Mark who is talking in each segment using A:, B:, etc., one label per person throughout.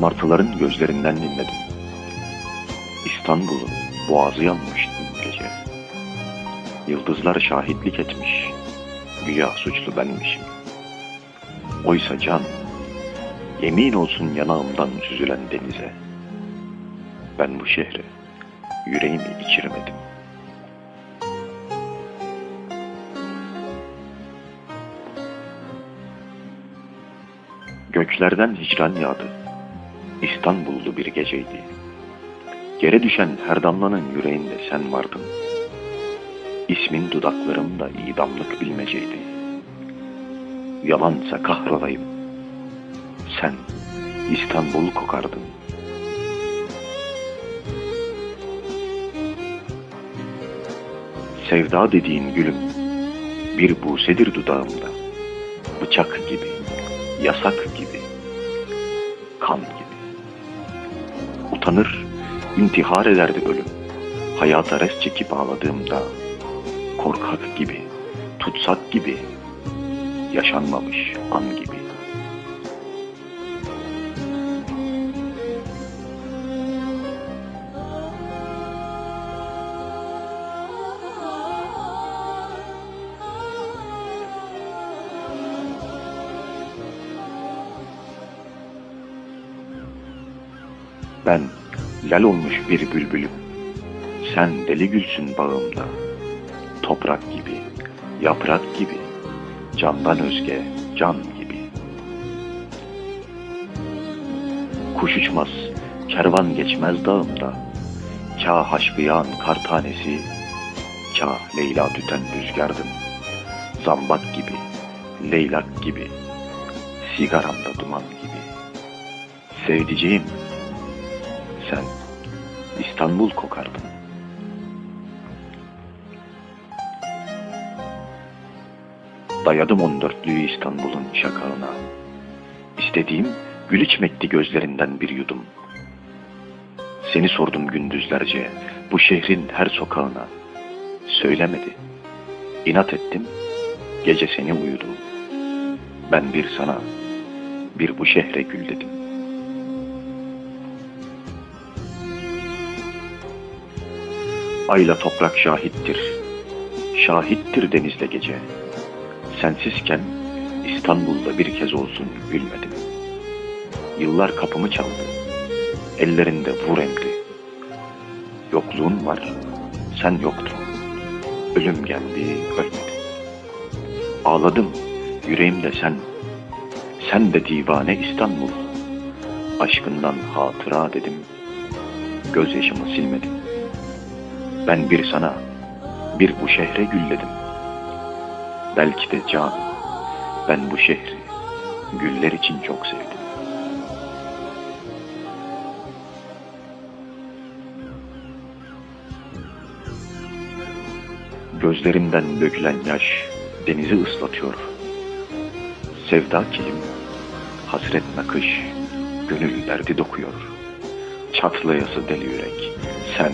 A: Martıların gözlerinden dinledim. İstanbul'un boğazı yanmış dün gece. Yıldızlar şahitlik etmiş. Güya suçlu benmişim. Oysa can, yemin olsun yanağımdan süzülen denize. Ben bu şehre yüreğimi içirmedim. Göklerden hicran yağdı. İstanbullu bir geceydi. Yere düşen her damlanın yüreğinde sen vardın. İsmin dudaklarımda idamlık bilmeceydi. Yalansa kahrolayım. Sen İstanbul kokardın. Sevda dediğin gülüm bir busedir dudağımda. Bıçak gibi, yasak gibi, kan gibi. Utanır, intihar ederdi ölüm. Hayata res çekip ağladığımda korkak gibi, tutsak gibi, yaşanmamış an gibi. Ben lal olmuş bir bülbülüm. Sen deli gülsün bağımda. Toprak gibi, yaprak gibi, candan özge can gibi. Kuş uçmaz, kervan geçmez dağımda. Kâ haşkıyan kar tanesi, kâ Leyla tüten rüzgardım. Zambak gibi, leylak gibi, sigaramda duman gibi. Sevdiceğim, İstanbul kokardın. Dayadım on dörtlüğü İstanbul'un şakağına. İstediğim gül içmekti gözlerinden bir yudum. Seni sordum gündüzlerce bu şehrin her sokağına. Söylemedi. İnat ettim. Gece seni uyudum. Ben bir sana, bir bu şehre gül dedim. Ayla toprak şahittir. Şahittir denizle gece. Sensizken İstanbul'da bir kez olsun gülmedim. Yıllar kapımı çaldı. Ellerinde vur emri. Yokluğun var. Sen yoktun. Ölüm geldi, ölmedi. Ağladım. Yüreğimde sen. Sen de divane İstanbul. Aşkından hatıra dedim. Gözyaşımı silmedim. Ben bir sana, bir bu şehre gülledim. Belki de can, ben bu şehri güller için çok sevdim. Gözlerimden dökülen yaş denizi ıslatıyor. Sevda kilim, hasret nakış, gönül derdi dokuyor. Çatlayası deli yürek, sen,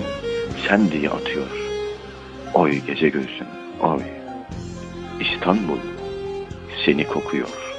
A: sen diye atıyor. Oy gece göğsüm, oy. İstanbul seni kokuyor.